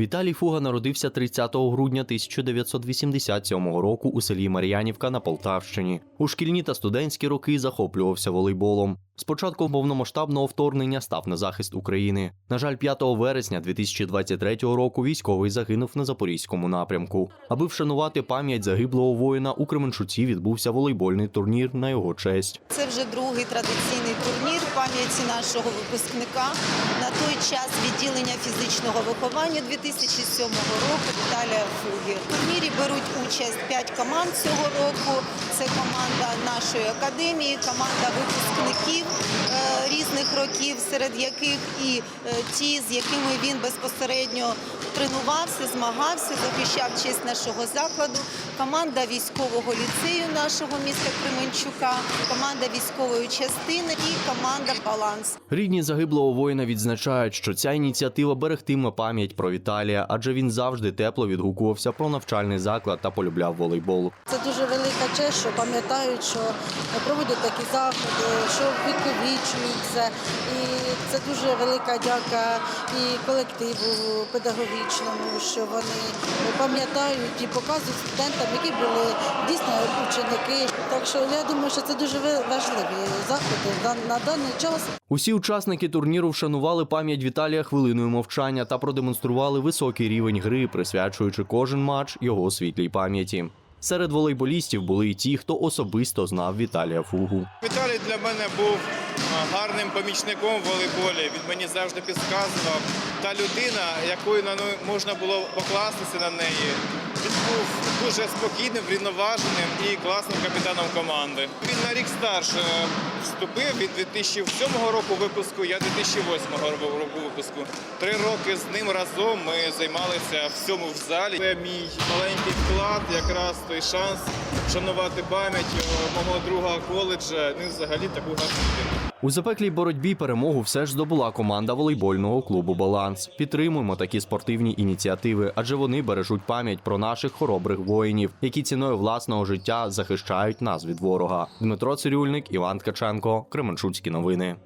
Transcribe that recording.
Віталій Фуга народився 30 грудня 1987 року у селі Мар'янівка на Полтавщині. У шкільні та студентські роки захоплювався волейболом. Спочатку повномасштабного вторгнення став на захист України. На жаль, 5 вересня 2023 року військовий загинув на запорізькому напрямку. Аби вшанувати пам'ять загиблого воїна, у Кременчуці відбувся волейбольний турнір на його честь. Це вже другий традиційний турнір пам'яті нашого випускника. На той час відділення фізичного виховання 2007 року Віталія Фуги. В турнірі беруть участь 5 команд цього року. Це команда нашої академії, команда випускників різних років, серед яких і е, ті, з якими він безпосередньо тренувався, змагався, захищав честь нашого закладу. Команда військового ліцею нашого міста Кременчука, команда військової частини і команда Баланс. Рідні загиблого воїна відзначають, що ця ініціатива берегтиме пам'ять про Віталія, адже він завжди тепло відгукувався про навчальний заклад та полюбляв волейбол. Це дуже велика честь, що пам'ятають, що проводять такі заходи, що віковічуються. І це дуже велика дяка і колективу педагогічному, що вони пам'ятають і показують студентам, які були дійсно ученики. Так що я думаю, що це дуже важливі заходи на даний час. Усі учасники турніру вшанували пам'ять Віталія хвилиною мовчання та продемонстрували високий рівень гри, присвячуючи кожен матч його світлій пам'яті. Серед волейболістів були й ті, хто особисто знав Віталія Фугу. Віталій для мене був гарним помічником в волейболі. Він мені завжди підказував. Та людина, якою на ну, можна було покластися на неї. Він був дуже спокійним, врівноваженим і класним капітаном команди. Він на рік старше вступив від 2007 року випуску, я 2008 року випуску. Три роки з ним разом ми займалися всьому в залі. Це мій маленький вклад, якраз той шанс вшанувати пам'ять мого друга коледжа. Ну взагалі таку гарну людину. У запеклій боротьбі перемогу все ж здобула команда волейбольного клубу Баланс. Підтримуємо такі спортивні ініціативи, адже вони бережуть пам'ять про наших хоробрих воїнів, які ціною власного життя захищають нас від ворога. Дмитро Цирюльник, Іван Ткаченко, Кременчуцькі новини.